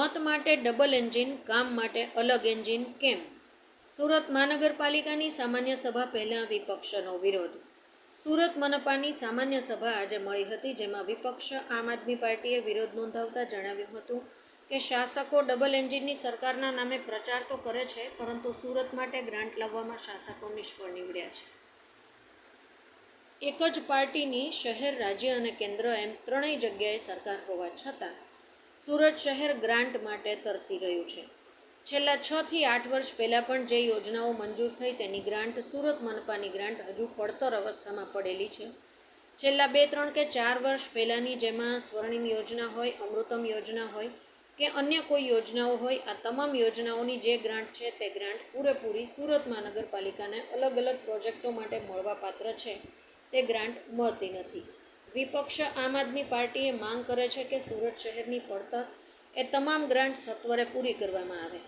માટે double engine કામ માટે અલગ એન્જિન કેમ? સુરત મહાનગરપાલિકાની સામાન્ય સભા પહેલાં વિપક્ષનો વિરોધ. સુરત મનપાની સામાન્ય સભા આજે મળી હતી, જેમાં વિપક્ષ આમ આદમી પાર્ટીએ વિરોધ નોંધાવતા જણાવ્યું હતું કે શાસકો ડબલ એન્જિનની સરકારના નામે પ્રચાર તો કરે છે, પરંતુ સુરત માટે ગ્રાન્ટ લાવવામાં શાસકો નિષ્ફળ નીવડ્યા છે. એક જ પાર્ટીની શહેર, રાજ્ય અને કેન્દ્ર એમ ત્રણેય જગ્યાએ સરકાર હોવા છતાં સુરત શહેર ગ્રાન્ટ માટે તરસી રહ્યું છે. છેલ્લા છ થી આઠ વર્ષ પહેલાં પણ જે યોજનાઓ મંજૂર થઈ તેની ગ્રાન્ટ સુરત મનપાની ગ્રાન્ટ હજુ પડતર અવસ્થામાં પડેલી છે. છેલ્લા બે, ત્રણ કે ચાર વર્ષ પહેલાંની જેમાં સ્વર્ણિમ યોજના હોય, અમૃતમ યોજના હોય કે અન્ય કોઈ યોજનાઓ હોય, આ તમામ યોજનાઓની જે ગ્રાન્ટ છે તે ગ્રાન્ટ પૂરેપૂરી સુરત મહાનગરપાલિકાને અલગ અલગ પ્રોજેક્ટો માટે મળવાપાત્ર છે. તે ગ્રાન્ટ મળતી નથી. વિપક્ષ આમ આદમી પાર્ટીએ માંગ કરે છે કે સુરત શહેરની પડતર એ તમામ ગ્રાન્ટ સત્વરે પૂરી કરવામાં આવે.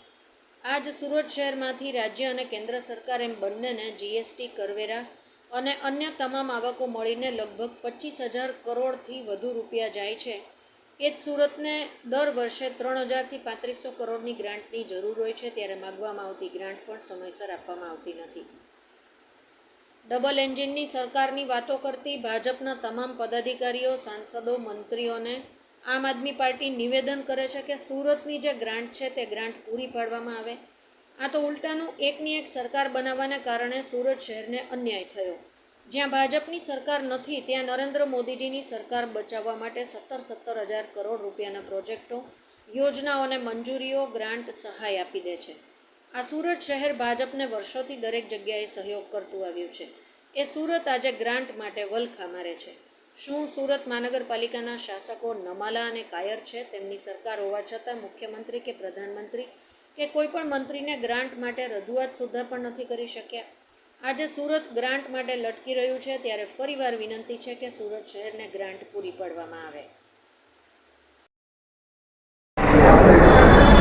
આજ સુરત શહેરમાંથી રાજ્ય અને કેન્દ્ર સરકાર એમ બંનેને જીએસટી કરવેરા અને અન્ય તમામ આવકો મળીને લગભગ પચીસ હજાર કરોડથી વધુ રૂપિયા જાય છે. એ જ સુરતને દર વર્ષે ત્રણ હજારથી પાંત્રીસો કરોડની ગ્રાન્ટની જરૂર હોય છે, ત્યારે માગવામાં આવતી ગ્રાન્ટ પણ સમયસર આપવામાં આવતી નથી. ડબલ એન્જિનની સરકારની વાતો કરતી ભાજપના તમામ પદાધિકારીઓ, સાંસદો, મંત્રીઓને આમ આદમી પાર્ટી નિવેદન કરે છે કે સુરતની જે ગ્રાન્ટ છે તે ગ્રાન્ટ પૂરી પાડવામાં આવે. આ તો ઉલટાનું એકની એક સરકાર બનાવવાને કારણે સુરત શહેરને અન્યાય થયો. જ્યાં ભાજપની સરકાર નથી, ત્યાં નરેન્દ્ર મોદીજીની સરકાર બચાવવા માટે સત્તર સત્તર હજાર કરોડ રૂપિયાના પ્રોજેક્ટો યોજનાઓને મંજૂરીઓ ગ્રાન્ટ સહાય આપી દે છે. આ સુરત શહેર ભાજપને વર્ષોથી દરેક જગ્યાએ સહયોગ કરતું આવ્યું છે. એ સુરત આજે ગ્રાન્ટ માટે વલખા મારે છે. શું સુરત મહાનગરપાલિકાના શાસકો નમાલા અને કાયર છે? તેમની સરકાર હોવા છતાં મુખ્યમંત્રી કે પ્રધાનમંત્રી કે કોઈ પણ મંત્રીને ગ્રાન્ટ માટે રજૂઆત સુદ્ધા પણ નથી કરી શક્યા? આજે સુરત ગ્રાન્ટ માટે લટકી રહ્યું છે, ત્યારે ફરીવાર વિનંતી છે કે સુરત શહેરને ગ્રાન્ટ પૂરી પાડવામાં આવે.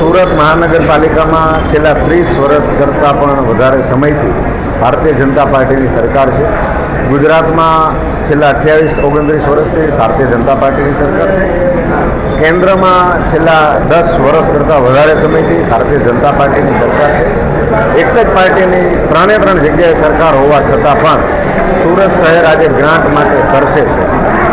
સુરત મહાનગરપાલિકામાં છેલ્લા ત્રીસ વર્ષ કરતાં પણ વધારે સમયથી ભારતીય જનતા પાર્ટીની સરકાર છે. ગુજરાતમાં છેલ્લા અઠ્યાવીસ, ઓગણત્રીસ વર્ષથી ભારતીય જનતા પાર્ટીની સરકાર છે. કેન્દ્રમાં છેલ્લા દસ વર્ષ કરતાં વધારે સમયથી ભારતીય જનતા પાર્ટીની સરકાર છે. એક જ પાર્ટીની ત્રણે ત્રણ જગ્યાએ સરકાર હોવા છતાં પણ સુરત શહેર આજે ગ્રાન્ટ માટે કરશે.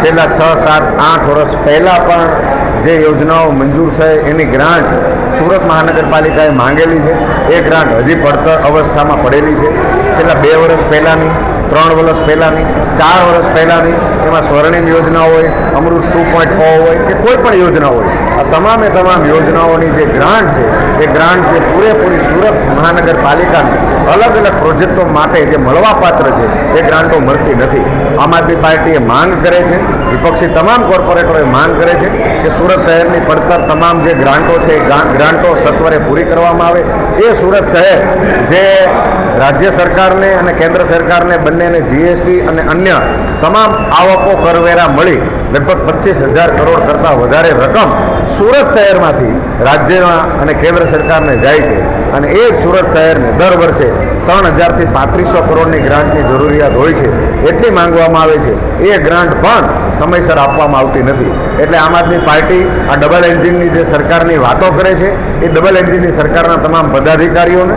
છેલ્લા છ, સાત, આઠ વર્ષ પહેલાં પણ જે યોજનાઓ મંજૂર છે, એની ગ્રાન્ટ સુરત મહાનગરપાલિકાએ માંગેલી છે. એ ગ્રાન્ટ હજી પડતર અવસ્થામાં પડેલી છે. છેલ્લા બે વર્ષ પહેલાંની, ત્રણ વર્ષ પહેલાંની, ચાર વર્ષ પહેલાંની એમાં સ્વર્ણિમ યોજના હોય, અમૃત ટુ પોઈન્ટ હોય કે કોઈ પણ યોજના હોય આ તમામે તમામ યોજનાઓની જે ગ્રાન્ટ છે, એ ગ્રાન્ટ જે પૂરેપૂરી સુરત મહાનગરપાલિકાને અલગ અલગ પ્રોજેક્ટો માટે જે મળવાપાત્ર છે, એ ગ્રાન્ટો મળતી નથી. આમ આદમી પાર્ટીએ માંગ કરે છે, વિપક્ષી તમામ કોર્પોરેટરોએ માંગ કરે છે કે સુરત શહેરની પડતર તમામ જે ગ્રાન્ટો છે, એ ગ્રાન્ટો સત્વરે પૂરી કરવામાં આવે. એ સુરત શહેર જે રાજ્ય સરકારને અને કેન્દ્ર સરકારને બંનેને જીએસટી અને અન્ય તમામ આવકો કરવેરા મળી લગભગ પચીસ હજાર કરોડ કરતાં વધારે રકમ સુરત શહેરમાંથી રાજ્યમાં અને કેન્દ્ર સરકારને જાય છે. અને એ સુરત શહેરને દર વર્ષે ત્રણ હજારથી પાંત્રીસો કરોડની ગ્રાન્ટની જરૂરિયાત હોય છે એટલી માંગવામાં આવે છે. એ ગ્રાન્ટ પણ સમયસર આપવામાં આવતી નથી. એટલે આમ આદમી પાર્ટી આ ડબલ એન્જિનની જે સરકારની વાતો કરે છે, એ ડબલ એન્જિનની સરકારના તમામ પદાધિકારીઓને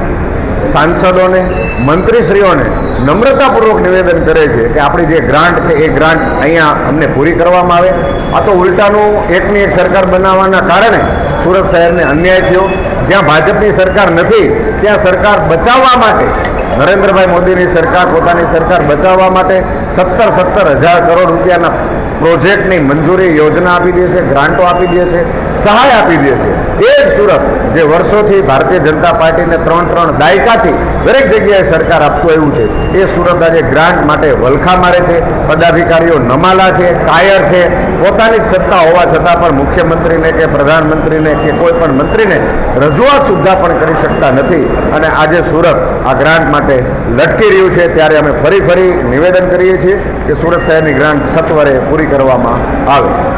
સાંસદોને, મંત્રીશ્રીઓને નમ્રતાપૂર્વક નિવેદન કરે છે કે આપણી જે ગ્રાન્ટ છે, એ ગ્રાન્ટ અહીંયા અમને પૂરી કરવામાં આવે. આ તો ઉલટાનું એકની એક સરકાર બનાવવાના કારણે સુરત શહેરને અન્યાય થયો. જ્યાં ભાજપની સરકાર નથી, ત્યાં સરકાર બચાવવા માટે, નરેન્દ્રભાઈ મોદીની સરકાર, પોતાની સરકાર બચાવવા માટે સત્તર સત્તર હજાર કરોડ રૂપિયાના પ્રોજેક્ટની મંજૂરી યોજના આપી દે છે, ગ્રાન્ટો આપી દે છે, સહાય આપી દે છે. એ જ સુરત જે વર્ષોથી ભારતીય જનતા પાર્ટીને ત્રણ ત્રણ દાયકાથી દરેક જગ્યાએ સરકાર આપતું આવ્યું છે. એ સુરત આજે ગ્રાન્ટ માટે વલખા મારે છે, પદાધિકારીઓ નમાલા છે, કાયર છે. પોતાની જ સત્તા હોવા છતાં પણ મુખ્યમંત્રીને કે પ્રધાનમંત્રીને કે કોઈ પણ મંત્રીને રજૂઆત સુદ્ધા પણ કરી શકતા નથી. અને આજે સુરત આ ગ્રાન્ટ માટે લટકી રહ્યું છે. ત્યારે અમે ફરી ફરી નિવેદન કરીએ છીએ કે સુરત શહેરની ગ્રાન્ટ સત્વરે પૂરી કરવામાં આવે.